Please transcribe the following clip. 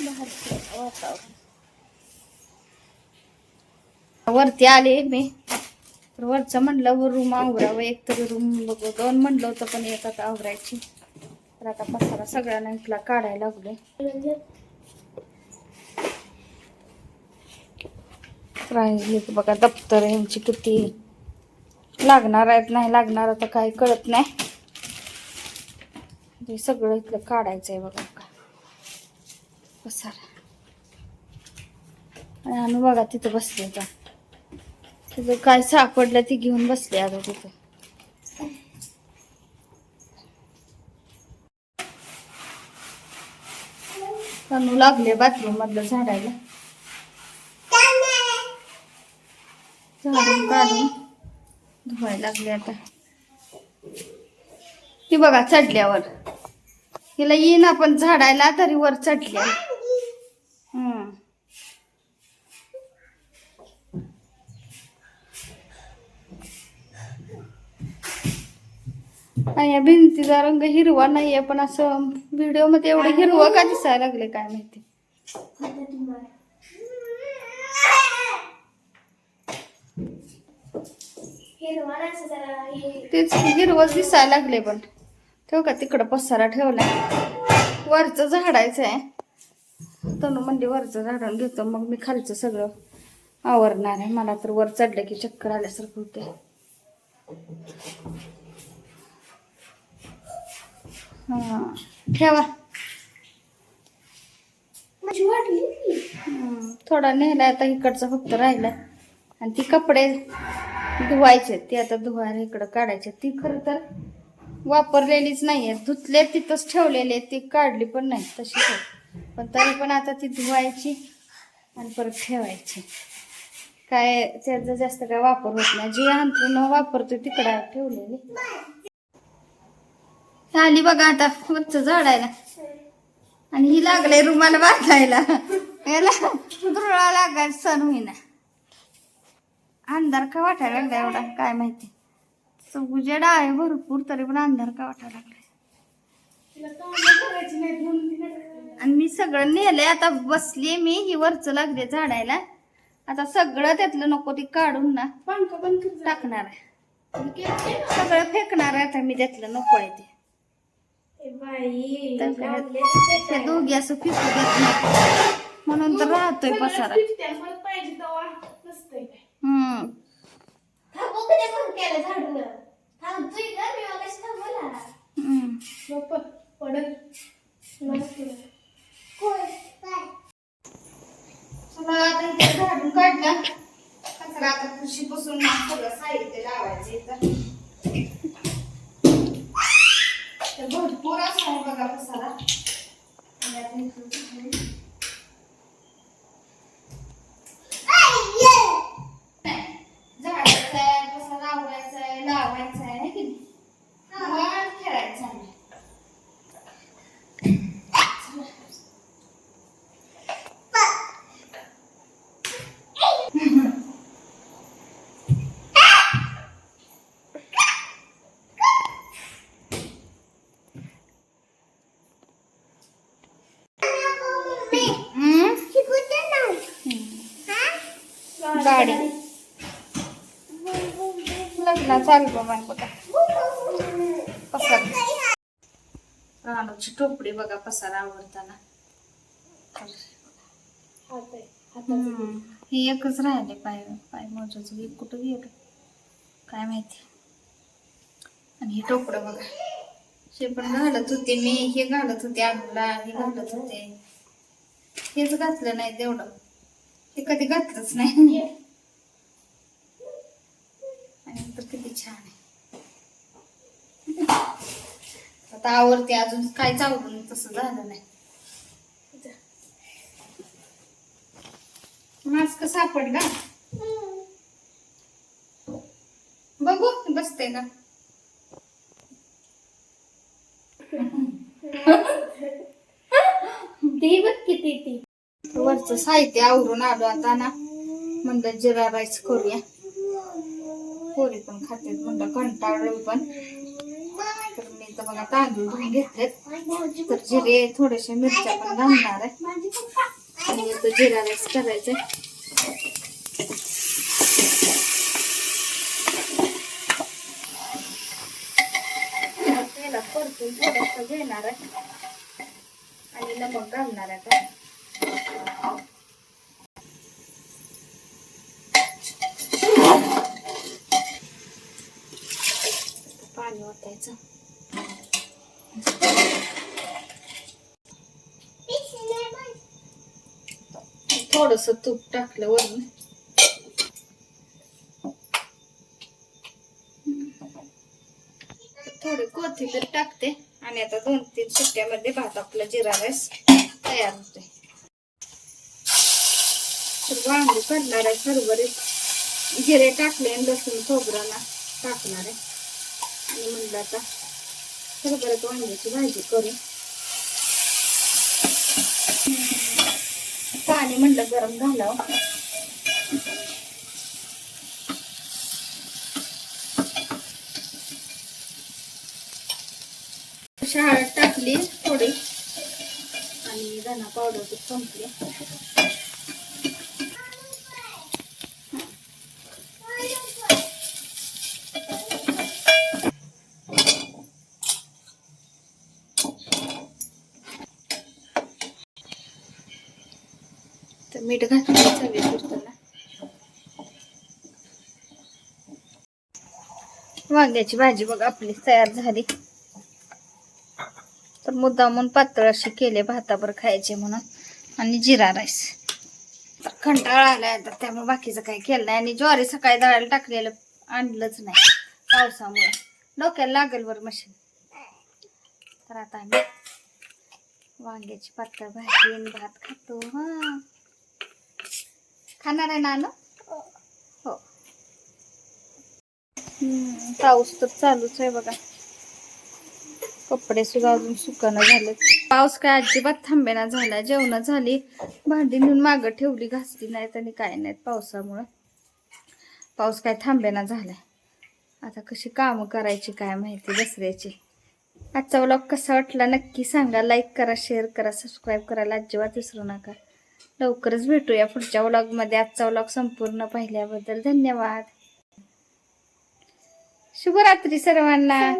बाहेरचं वातावरण वरती आले मी. तर वरचं म्हणलं वर रूम आवरावं. एक तरी रूम बघू. दोन म्हणलं होतं पण एक आता आवरायची. तर आता पसारा सगळ्यांना इथला काढायला लागले राहिली बघा दप्तर यांची किती. लागणार आहेत नाही लागणार आता काही कळत नाही. हे सगळं इथलं काढायचं आहे बघा. पसारा आणि आम्ही बघा तिथं बसले आता. तिथं काय सापडलं ती घेऊन बसले आता तिथं. तणू लागले बाथरूम मधलं झाडायला. झाडून काढून धुवायला लागले आता. ती बघा चढल्यावर. हिला येईन आपण झाडायला तरी वर चढल्या हम्म आणि या भिंतीचा रंग हिरवा नाहीये पण असं व्हिडिओमध्ये एवढं हिरवं का दिसायला लागले काय माहिती? तेच हिरवच दिसायला लागले पण. ठेव का तिकडं पसारा ठेवलाय. वरचं झाडायचं आहे. तनु म्हणजे वरचं झाडून घेतो मग मी खालचं सगळं आवरणार आहे. मला तर वर चढलं की चक्कर आल्यासारखं होते ठेवा. थोडा नेलाय आता इकडचा फक्त राहिला. आणि ती कपडे धुवायचे ती आता धुवायला इकडं काढायचे ती खरं तर वापरलेलीच नाहीये धुतले तिथंच ठेवलेले ती काढली पण नाही तशी पण तरी पण आता ती धुवायची आणि परत ठेवायची. काय त्याचा जास्त काय वापर होत नाही. जी अंथरून वापरतोय तिकडं ठेवलेली. आली बघा आता वरच झाडायला. आणि ही लागले रुमाला बांधायला. याला धुरळा लागायला सण होईना. अंधार का वाटायला लागला एवढा? काय माहिती. तो उजेड आहे भरपूर तरी पण अंधार का वाटायला लागलाय. आणि मी सगळं नेलंय आता बसली मी ही वरच लागले झाडायला. आता सगळं त्यातलं नको ती काढून ना टाकणार आहे. सगळं फेकणार आहे आता मी त्यातलं नको आहे ते. त्या दोघी असं फिकू देत नाही म्हणून तर राहतोय पसारा. हम्म. झाडून. काढलं. कचरा आता कृषीपासून सगळं साहित्य लावायचं भरपूर असं आहे बघा मसाला आणि आता इथून ठेवून. झाडायचं आहे कसं लावायचं आहे लावायचं आहे है की नाही निवांत खेळायचं आहे हम्म? गाडी. लग्नाचा अल्बम आहे बघा. पसार. टोपडी बघा पसारा आवडताना. हे एकच राहिले पाय पाय मोजाच एक कुठं गेलं? काय माहिती. आणि हे टोपडं बघा. हे पण घालत होते मी. हे घालत होते आगला हे घालत होते. हेच घातलं नाही तेवढं. ते कधी घातलंच नाही. आणि तर किती छान आहे. आता आवडते अजून काय चावलं तसं झालं नाही. मास्क सापडला? बघू बसते का ती बघ किती ती वरचं साहित्य आवरून आलो आता ना. म्हणलं जिरा राईस करूया. पोरी पण खाते म्हणलं कंटाळलो पण. तर मी तर बघा तांदूळ धुवून घेतलेत. तर जिरे थोडेसे मिरच्या पण घालणार आहे. आणि तो जिरा राईस करायचा तेला परतून थोडस घेणार आहे. आणि नमक घालणार आहे आता पाणी थोडस तूप टाकलं वरून. थोडी कोथिंबीर टाकते आणि आता दोन तीन सुट्ट्यामध्ये भात आपला जिरा राईस तयार होते तर वांगी करणार आहे हरभरे जिरे टाकले आणि लसूण खोबराला टाकणार आहे. आणि म्हणलं आता हरभऱ्यात वांग्याची भाजी करू. पाणी म्हणलं गरम घालावं हळद टाकली थोडी आणि धना पावडर संपली तर मीठ घातलं चवी वांग्याची भाजी बघ आपली तयार झाली. तर मुद्दामून पातळ अशी केले भातावर खायचे म्हणून. आणि जिरा राईस. तर कंटाळा आलाय तर त्यामुळे बाकीचं काही केलं नाही. आणि ज्वारी सकाळी दळायला टाकलेलं आणलंच नाही पावसामुळे. डोक्याला लागेल वर मशीन. तर आता आम्ही वांग्याची पातळ भाजी भात खातो हा. खाणार आहे नानू हो. हम्म, पाऊस तर चालूच आहे बघा. कपडे सुद्धा अजून सुकानं झाले पाऊस काय अजिबात थांबेना झाला जेवण झाली. भांडी नेऊन मागं ठेवली घासली नाहीत आणि काय नाहीत पावसामुळं. पाऊस काय थांबेना झालाय. आता कशी कामं करायची काय माहिती दसऱ्याची. आजचा व्लॉग कसा वाटला नक्की सांगा. लाईक करा शेअर करा सबस्क्राईब करायला अजिबात विसरू नका. लवकरच भेटूया पुढच्या व्लॉगमध्ये आजचा व्लॉग संपूर्ण पाहिल्याबद्दल धन्यवाद. शुभरात्री सर्वांना.